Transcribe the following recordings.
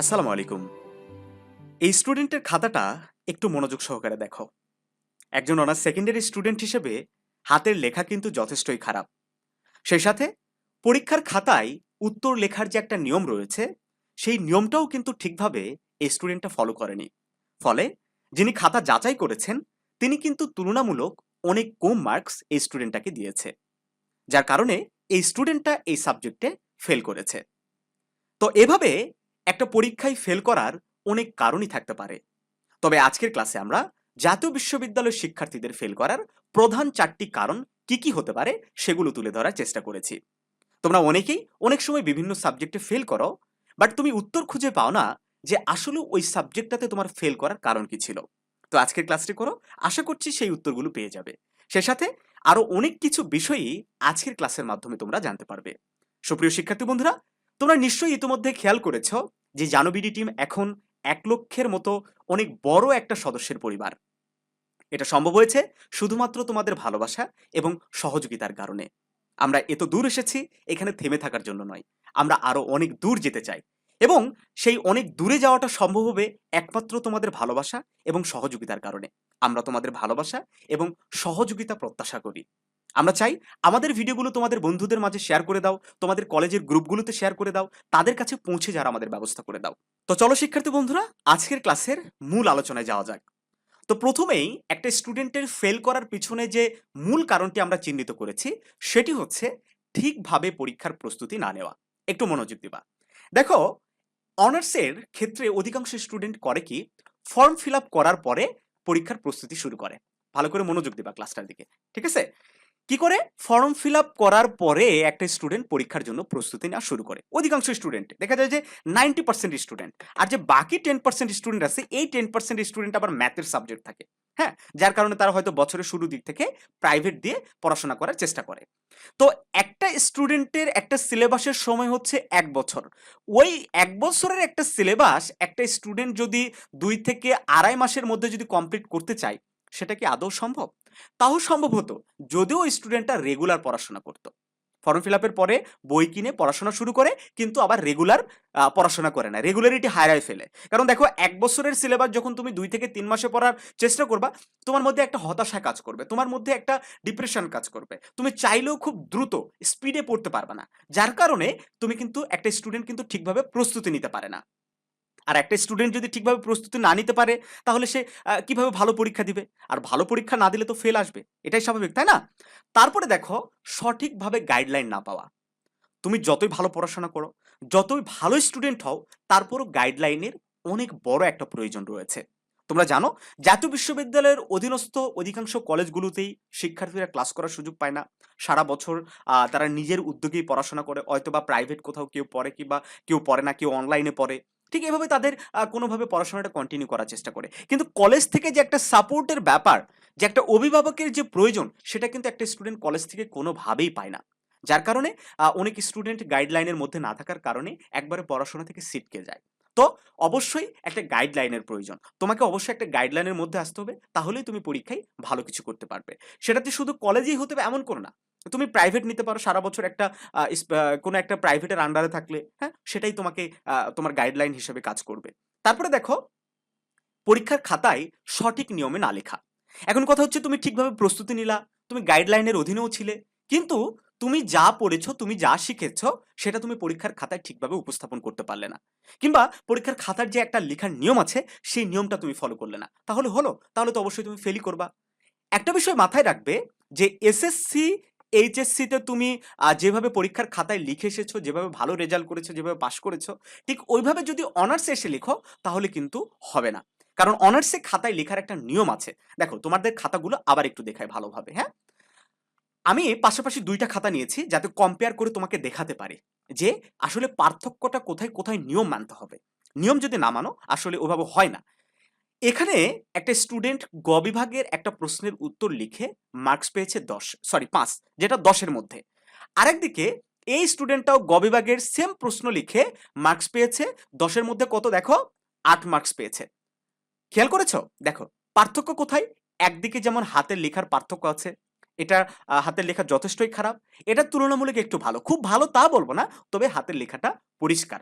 আসসালামু আলাইকুম। এই স্টুডেন্টের খাতাটা একটু মনোযোগ সহকারে দেখো। একজন অনার্স সেকেন্ডারি স্টুডেন্ট হিসেবে হাতের লেখা কিন্তু যথেষ্টই খারাপ। সেই সাথে পরীক্ষার খাতায় উত্তর লেখার যে একটা নিয়ম রয়েছে, সেই নিয়মটাও কিন্তু ঠিকভাবে এই স্টুডেন্টটা ফলো করেনি। ফলে যিনি খাতা যাচাই করেছেন, তিনি কিন্তু তুলনামূলক অনেক কম মার্কস এই স্টুডেন্টটাকে দিয়েছে। যার কারণে এই স্টুডেন্টটা এই সাবজেক্টে ফেল করেছে। তো এভাবে একটা পরীক্ষায় ফেল করার অনেক কারণই থাকতে পারে। তবে আজকের ক্লাসে আমরা জাতীয় বিশ্ববিদ্যালয়ের শিক্ষার্থীদের ফেল করার প্রধান চারটি কারণ কি কি হতে পারে সেগুলো তুলে ধরার চেষ্টা করেছি। তোমরা অনেকেই অনেক সময় বিভিন্ন সাবজেক্টে ফেল করো বাট তুমি উত্তর খুঁজে পাও না যে আসলে ওই সাবজেক্টটাতে তোমার ফেল করার কারণ কি ছিল। তো আজকের ক্লাসটি করো, আশা করছি সেই উত্তরগুলো পেয়ে যাবে। সে সাথে আরও অনেক কিছু বিষয়ই আজকের ক্লাসের মাধ্যমে তোমরা জানতে পারবে। সুপ্রিয় শিক্ষার্থী বন্ধুরা, তোমরা নিশ্চয়ই ইতিমধ্যে খেয়াল করেছ যে জানবিডি টিম এখন এক লক্ষের মতো অনেক বড় একটা সদস্যের পরিবার। এটা সম্ভব হয়েছে শুধুমাত্র তোমাদের ভালোবাসা এবং সহযোগিতার কারণে। আমরা এত দূর এসেছি এখানে থেমে থাকার জন্য নয়। আমরা আরও অনেক দূর যেতে চাই এবং সেই অনেক দূরে যাওয়াটা সম্ভব হবে একমাত্র তোমাদের ভালোবাসা এবং সহযোগিতার কারণে। আমরা তোমাদের ভালোবাসা এবং সহযোগিতা প্রত্যাশা করি। আমরা চাই আমাদের ভিডিওগুলো তোমাদের বন্ধুদের মাঝে শেয়ার করে দাও, তোমাদের কলেজের গ্রুপগুলোতে শেয়ার করে দাও, তাদের কাছে পৌঁছে যাওয়ার আমাদের ব্যবস্থা করে দাও। তো চলো শিক্ষার্থী বন্ধুরা, আজকের ক্লাসের মূল আলোচনায় যাওয়া যাক। তো প্রথমেই একটা স্টুডেন্টের ফেল করার পিছনে যে মূল কারণটি আমরা চিহ্নিত করেছি, সেটি হচ্ছে ঠিকভাবে পরীক্ষার প্রস্তুতি না নেওয়া। একটু মনোযোগ দিবা। দেখো অনার্সের ক্ষেত্রে অধিকাংশ স্টুডেন্ট করে কি ফর্ম ফিল করার পরে পরীক্ষার প্রস্তুতি শুরু করে। ভালো করে মনোযোগ দিবা ক্লাসটার দিকে, ঠিক আছে? কি করে? ফর্ম ফিল আপ করার পরে একটা স্টুডেন্ট পরীক্ষার জন্য প্রস্তুতি নেওয়া শুরু করে। অধিকাংশ স্টুডেন্ট। দেখা যায় যে নাইনটি পার্সেন্ট স্টুডেন্ট। আর যে বাকি টেন পার্সেন্ট স্টুডেন্ট আছে, এই টেন পার্সেন্ট স্টুডেন্ট আবার ম্যাথের সাবজেক্ট থাকে। হ্যাঁ? যার কারণে তারা হয়তো বছরের শুরু দিক থেকে প্রাইভেট দিয়ে পড়াশোনা করার চেষ্টা করে। তো একটা স্টুডেন্টের একটা সিলেবাসের সময় হচ্ছে এক বছর। ওই এক বছরের একটা সিলেবাস একটা স্টুডেন্ট যদি দুই থেকে আড়াই মাসের মধ্যে যদি কমপ্লিট করতে চায়, সেটা কি আদৌ সম্ভব? তাও সম্ভব হতো যদিও স্টুডেন্টটা রেগুলার পড়াশোনা করতো। ফর্ম ফিল আপের পরে বই কিনে পড়াশোনা শুরু করে, কিন্তু আবার রেগুলার পড়াশোনা করে না। রেগুলারিটি হারায় ফেলে। কারণ দেখো, এক বছরের সিলেবাস যখন তুমি দুই থেকে তিন মাসে পড়ার চেষ্টা করবা, তোমার মধ্যে একটা হতাশা কাজ করবে, তোমার মধ্যে একটা ডিপ্রেশন কাজ করবে। তুমি চাইলেও খুব দ্রুত স্পিডে পড়তে পারবে না। যার কারণে তুমি কিন্তু একটা স্টুডেন্ট কিন্তু ঠিকভাবে প্রস্তুতি নিতে পারে না। আর একটা স্টুডেন্ট যদি ঠিকভাবে প্রস্তুতি না নিতে পারে, তাহলে সে কীভাবে ভালো পরীক্ষা দিবে? আর ভালো পরীক্ষা না দিলে তো ফেল আসবে। এটাই স্বাভাবিক, তাই না? তারপরে দেখো, সঠিকভাবে গাইডলাইন না পাওয়া। তুমি যতই ভালো পড়াশোনা করো, যতই ভালো স্টুডেন্ট হও, তারপরও গাইডলাইনের অনেক বড় একটা প্রয়োজন রয়েছে। তোমরা জানো, জাতীয় বিশ্ববিদ্যালয়ের অধীনস্থ অধিকাংশ কলেজগুলোতেই শিক্ষার্থীরা ক্লাস করার সুযোগ পায় না। সারা বছর তারা নিজের উদ্যোগেই পড়াশোনা করে হয়তো বা প্রাইভেট কোথাও কেউ পড়ে কিংবা কেউ পড়ে না, কেউ অনলাইনে পড়ে। ঠিক এভাবে তাদের কোনোভাবে পড়াশোনাটা কন্টিনিউ করার চেষ্টা করে। কিন্তু কলেজ থেকে যে একটা সাপোর্টের ব্যাপার, যে একটা অভিভাবকের যে প্রয়োজন, সেটা কিন্তু একটা স্টুডেন্ট কলেজ থেকে কোনোভাবেই পায় না। যার কারণে অনেক স্টুডেন্ট গাইডলাইনের মধ্যে না থাকার কারণে একবারে পড়াশোনা থেকে সিটকে যায়। তো অবশ্যই একটা গাইডলাইনের প্রয়োজন। তোমাকে অবশ্যই একটা গাইডলাইনের মধ্যে আসতে হবে, তাহলেই তুমি পরীক্ষায় ভালো কিছু করতে পারবে। সেটাতে শুধু কলেজেই হতে হবে এমন কোনো না। তুমি প্রাইভেট নিতে পারো সারা বছর একটা কোনো একটা প্রাইভেটের আন্ডারে থাকলে হ্যাঁ? সেটাই তোমাকে তোমার গাইডলাইন হিসেবে কাজ করবে। তারপরে দেখো, পরীক্ষার খাতায় সঠিক নিয়মে না লেখা। এখন কথা হচ্ছে তুমি ঠিকভাবে প্রস্তুতি নিলা, তুমি গাইডলাইনের অধীনেও ছিলে, কিন্তু তুমি যা পড়েছো, তুমি যা শিখেছ, সেটা তুমি পরীক্ষার খাতায় ঠিকভাবে উপস্থাপন করতে পারলে না। কিংবা পরীক্ষার খাতার যে একটা লেখার নিয়ম আছে, সেই নিয়মটা তুমি ফলো করলে না। তাহলে হলো, তাহলে তো অবশ্যই তুমি ফেলই করবা। একটা বিষয় মাথায় রাখবে যে এসএসসি এইচএসসিতে তুমি যেভাবে পরীক্ষার খাতায় লিখে এসেছ, যেভাবে ভালো রেজাল্ট করেছ, যেভাবে পাশ করেছ, ঠিক ওইভাবে যদি অনার্সে এসে লিখো, তাহলে কিন্তু হবে না। কারণ অনার্সে খাতায় লেখার একটা নিয়ম আছে। দেখো, তোমাদের খাতাগুলো আবার একটু দেখায় ভালোভাবে হ্যাঁ? আমি পাশাপাশি দুইটা খাতা নিয়েছি, যাতে কম্পেয়ার করে তোমাকে দেখাতে পারি যে আসলে পার্থক্যটা কোথায় কোথায় নিয়ম মানতে হবে। নিয়ম যদি না মানো, আসলে ওভাবে হয় না। এখানে একটা স্টুডেন্ট গ বিভাগের একটা প্রশ্নের উত্তর লিখে মার্কস পেয়েছে দশ সরি পাঁচ, যেটা দশের মধ্যে। আরেকদিকে, এই স্টুডেন্টটাও গ বিভাগের সেম প্রশ্ন লিখে মার্কস পেয়েছে, দশের মধ্যে কত দেখো? আট মার্কস পেয়েছে। খেয়াল করেছ? দেখো, পার্থক্য কোথায়? একদিকে যেমন হাতের লেখার পার্থক্য আছে, এটা হাতের লেখা যথেষ্টই খারাপ এটা তুলনামূলক একটু ভালো। খুব ভালো তা বলব না, তবে হাতের লেখাটা পরিষ্কার।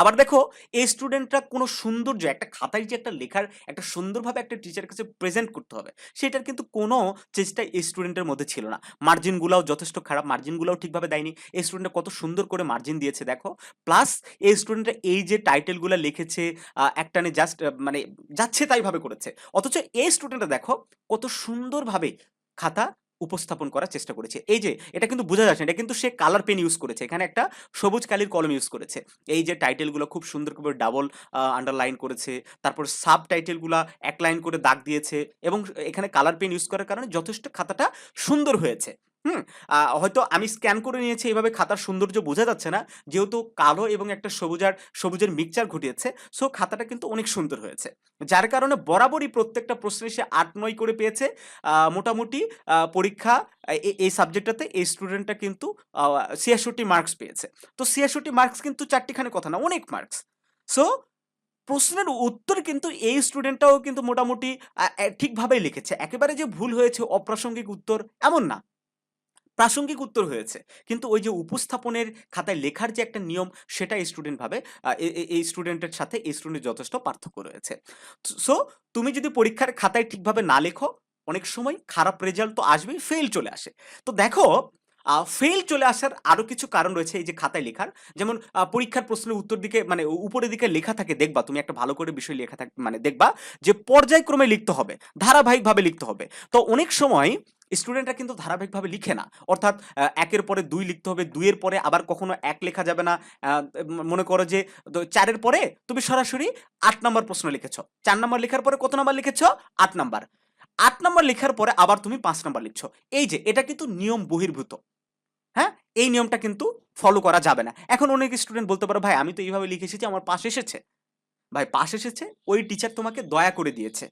আবার দেখো, এই স্টুডেন্টরা কোনো সৌন্দর্য, একটা খাতায় যে একটা লেখার, একটা সুন্দরভাবে একটা টিচারের কাছে প্রেজেন্ট করতে হবে, সেটার কিন্তু কোনো চেষ্টা এই স্টুডেন্টের মধ্যে ছিল না। মার্জিনগুলোও যথেষ্ট খারাপ মার্জিনগুলোও ঠিকভাবে দেয়নি। এই স্টুডেন্টরা কত সুন্দর করে মার্জিন দিয়েছে, দেখো। প্লাস এই স্টুডেন্টরা এই যে টাইটেলগুলো লিখেছে একটানে জাস্ট মানে যাচ্ছে তাইভাবে করেছে। অথচ এই স্টুডেন্টরা দেখো, কত সুন্দরভাবে খাতা উপস্থাপন করার চেষ্টা করেছে। এই যে, এটা কিন্তু বোঝা যাচ্ছে এটা কিন্তু সে কালার পেন ইউজ করেছে। এখানে একটা সবুজ কালির কলম ইউজ করেছে। এই যে টাইটেলগুলো খুব সুন্দর করে ডাবল আন্ডারলাইন করেছে। তারপর সাব টাইটেলগুলো এক লাইন করে দাগ দিয়েছে এবং এখানে কালার পেন ইউজ করার কারণে যথেষ্ট খাতাটা সুন্দর হয়েছে। হুম? হয়তো আমি স্ক্যান করে নিয়েছি, এইভাবে খাতার সৌন্দর্য বোঝা যাচ্ছে না। যেহেতু কালো এবং একটা সবুজার, সবুজের মিক্সচার ঘটিয়েছে সো খাতাটা কিন্তু অনেক সুন্দর হয়েছে। যার কারণে বরাবরই প্রত্যেকটা প্রশ্নে সে আট নয় করে পেয়েছে। মোটামুটি পরীক্ষা এই সাবজেক্টটাতে এই স্টুডেন্টটা কিন্তু ছিয়াষট্টি মার্কস পেয়েছে। তো ছিয়াষট্টি মার্কস কিন্তু চারটিখানে কথা না, অনেক মার্কস সো প্রশ্নের উত্তর কিন্তু এই স্টুডেন্টটাও কিন্তু মোটামুটি ঠিকভাবেই লিখেছে। একেবারে যে ভুল হয়েছে, অপ্রাসঙ্গিক উত্তর এমন না। প্রাসঙ্গিক উত্তর হয়েছে। কিন্তু ওই যে উপস্থাপনের খাতায় লেখার যে একটা নিয়ম, সেটা স্টুডেন্ট ভাবে এই স্টুডেন্টের সাথে এই স্টুডেন্টের যথেষ্ট পার্থক্য রয়েছে। সো তুমি যদি পরীক্ষার খাতায় ঠিকভাবে না লেখো, অনেক সময় খারাপ রেজাল্ট তো আসবেই ফেল চলে আসে। তো দেখো ফেল চলে আসার আরও কিছু কারণ রয়েছে এই যে খাতায় লেখার। যেমন পরীক্ষার প্রশ্নের উত্তর দিকে মানে উপরের দিকে লেখা থাকে, দেখবা, তুমি একটা ভালো করে বিষয় লেখা থাকে মানে দেখবা যে পর্যায়ক্রমে লিখতে হবে, ধারাবাহিকভাবে লিখতে হবে। তো অনেক সময় স্টুডেন্টরা কিন্তু ধারাবাহিকভাবে লিখে না। অর্থাৎ একের পরে দুই লিখতে হবে, দুইয়ের পরে আবার কখনো এক লেখা যাবে না। মনে করো যে চারের পরে তুমি সরাসরি আট নম্বর প্রশ্ন লিখেছ। চার নম্বর লেখার পরে কত নম্বর লিখেছ? আট নম্বর। আট নম্বর লেখার পরে আবার তুমি পাঁচ নম্বর লিখছো। এই যে, এটা কিন্তু নিয়ম বহির্ভূত। হ্যাঁ? এই নিয়মটা কিন্তু ফলো করা যাবে না। এখন অনেক স্টুডেন্ট বলতে পারো, ভাই, আমি তো এইভাবে লিখেছি এসেছি, আমার পাশ এসেছে। ভাই, পাশ এসেছে, ওই টিচার তোমাকে দয়া করে দিয়েছে।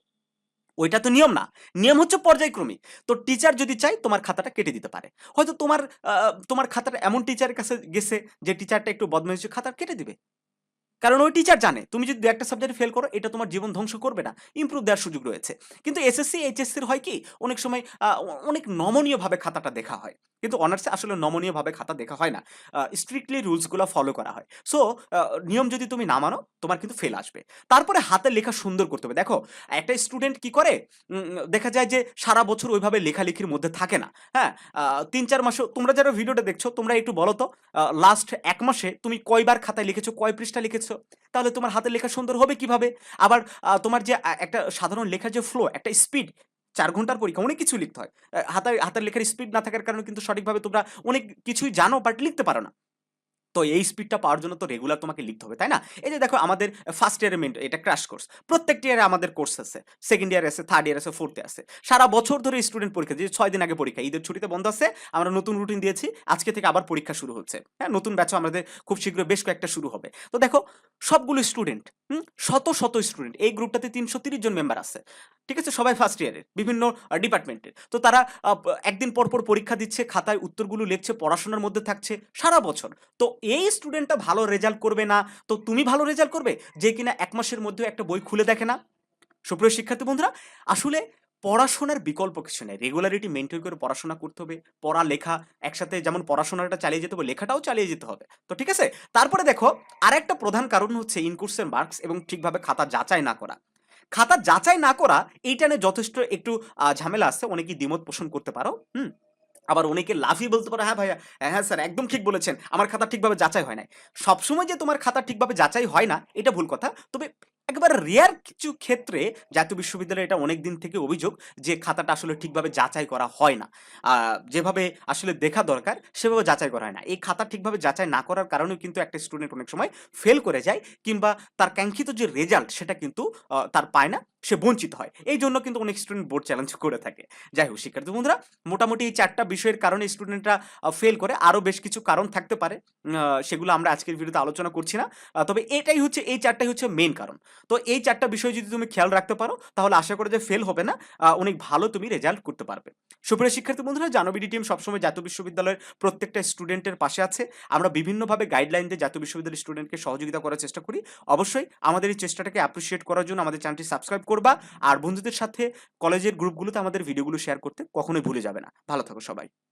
ওইটা তো নিয়ম না। নিয়ম হচ্ছে পর্যায়ক্রমিক। তো টিচার যদি চাই তোমার খাতাটা কেটে দিতে পারে। হয়তো তোমার তোমার খাতাটা এমন টিচারের কাছে গেছে যে টিচারটা একটু বদমাইশি খাতা কেটে দিবে। কারণ ওই টিচার জানে, তুমি যদি দু একটা সাবজেক্ট ফেল করো, এটা তোমার জীবন ধ্বংস করবে না। ইম্প্রুভ দেওয়ার সুযোগ রয়েছে। কিন্তু এসএসসি এইচএসসির হয় কি, অনেক সময় অনেক নমনীয়ভাবে খাতাটা দেখা হয়। কিন্তু অনার্সে আসলে নমনীয়ভাবে খাতা দেখা হয় না। স্ট্রিক্টলি রুলসগুলো ফলো করা হয়। সো নিয়ম যদি তুমি না মানো, তোমার কিন্তু ফেল আসবে। তারপরে হাতে লেখা সুন্দর করতে হবে। দেখো, একটা স্টুডেন্ট কি করে? দেখা যায় যে সারা বছর ওইভাবে লেখালেখির মধ্যে থাকে না। হ্যাঁ তিন চার মাসে তোমরা যারা ভিডিওটা দেখছ, তোমরা একটু বলো তো লাস্ট এক মাসে তুমি কয়বার খাতায় লিখেছো, কয় পৃষ্ঠা লিখেছো? তাহলে তোমার হাতের লেখা সুন্দর হবে কীভাবে? আবার তোমার যে একটা সাধারণ লেখার যে ফ্লো একটা স্পিড চার ঘণ্টার পরীক্ষা, অনেক কিছু লিখতে হয়। হাতের হাতের লেখার স্পিড না থাকার কারণে কিন্তু সঠিকভাবে তোমরা অনেক কিছুই জানো বাট লিখতে পারো না। তো এই স্পিডটা পাওয়ার জন্য তো রেগুলার তোমাকে লিখতে হবে, তাই না? এই যে দেখো আমাদের ফার্স্ট ইয়ারে মেন্ট এটা ক্র্যাশ কোর্স প্রত্যেকটি ইয়ারে আমাদের কোর্স আছে সেকেন্ড ইয়ার আছে থার্ড ইয়ার আছে ফোর্থে আছে সারা বছর ধরে স্টুডেন্ট পরীক্ষা, যে ছয় দিন আগে পরীক্ষা, ঈদের ছুটিতে বন্ধ আছে, আমরা নতুন রুটিন দিয়েছি, আজকে থেকে আবার পরীক্ষা শুরু হচ্ছে। হ্যাঁ নতুন ব্যাচও আমাদের খুব শীঘ্র বেশ কয়েকটা শুরু হবে। তো দেখো, সবগুলো স্টুডেন্ট শত শত স্টুডেন্ট এই গ্রুপটাতে তিনশো তিরিশ জন মেম্বার আছে। ঠিক আছে? সবাই ফার্স্ট ইয়ারের বিভিন্ন ডিপার্টমেন্টের তো তারা একদিন পর পর পরীক্ষা দিচ্ছে, খাতায় উত্তরগুলো লিখছে, পড়াশোনার মধ্যে থাকছে, সারা বছর। তো এই স্টুডেন্টটা ভালো রেজাল্ট করবে না, তো তুমি ভালো রেজাল্ট করবে? যে কিনা এক মাসের মধ্যে একটা বই খুলে দেখে না। সুপ্রিয় শিক্ষার্থী বন্ধুরা, আসলে পড়াশোনার বিকল্প কিছু নেই। রেগুলারিটি মেনটেন করে পড়াশোনা করতে হবে। পড়া লেখা একসাথে যেমন পড়াশোনাটা চালিয়ে যেতে হবে, লেখাটাও চালিয়ে যেতে হবে। তো ঠিক আছে? তারপরে দেখো, আরেকটা প্রধান কারণ হচ্ছে ইনকোর্সের মার্কস এবং ঠিকভাবে খাতা যাচাই না করা। খাতা যাচাই না করা, এইটা নিয়ে যথেষ্ট একটু ঝামেলা আছে। অনেকেই দ্বিমত পোষণ করতে পারো। হুম? আবার অনেকে লাফিয়ে বলতে পারে হ্যাঁ ভাইয়া হ্যাঁ হ্যাঁ স্যার, একদম ঠিক বলেছেন। আমার খাতা ঠিকভাবে যাচাই হয় না সবসময় যে তোমার খাতা ঠিকভাবে যাচাই হয় না, এটা ভুল কথা। তবে একেবারে রেয়ার কিছু ক্ষেত্রে জাতীয় বিশ্ববিদ্যালয়ে এটা অনেক দিন থেকে অভিযোগ যে খাতাটা আসলে ঠিকভাবে যাচাই করা হয় না। যেভাবে আসলে দেখা দরকার, সেভাবে যাচাই করা হয় না। এই খাতা ঠিকভাবে যাচাই না করার কারণেও কিন্তু একটা স্টুডেন্ট অনেক সময় ফেল করে যায় কিংবা তার কাঙ্ক্ষিত যে রেজাল্ট সেটা কিন্তু তার পায় না। সে বঞ্চিত হয়। এই জন্য কিন্তু অনেক স্টুডেন্ট বোর্ড চ্যালেঞ্জ করে থাকে। যাই হোক, শিক্ষার্থী বন্ধুরা, মোটামুটি এই চারটা বিষয়ের কারণে স্টুডেন্টরা ফেল করে। আরও বেশ কিছু কারণ থাকতে পারে সেগুলো আমরা আজকের ভিডিওতে আলোচনা করছি না। তবে এটাই হচ্ছে, এই চারটাই হচ্ছে মেন কারণ। তো এই চারটা বিষয় যদি তুমি খেয়াল রাখতে পারো, তাহলে আশা করি যে ফেল হবে না। অনেক ভালো তুমি রেজাল্ট করতে পারবে। সুপ্রিয় শিক্ষার্থী বন্ধুরা জানবিডি টিম সবসময় জাতীয় বিশ্ববিদ্যালয়ের প্রত্যেকটা স্টুডেন্টের পাশে আছে। আমরা বিভিন্নভাবে গাইডলাইন দিয়ে জাতীয় বিশ্ববিদ্যালয়ের স্টুডেন্টকে সহযোগিতা করার চেষ্টা করি। অবশ্যই আমাদের এই চেষ্টাটাকে অ্যাপ্রিসিয়েট করার জন্য আমাদের চ্যানেলটি সাবস্ক্রাইব করবা। আর বন্ধুদের সাথে কলেজের গ্রুপগুলোতে আমাদের ভিডিওগুলো শেয়ার করতে কখনোই ভুলে যাবে না। ভালো থাকো সবাই।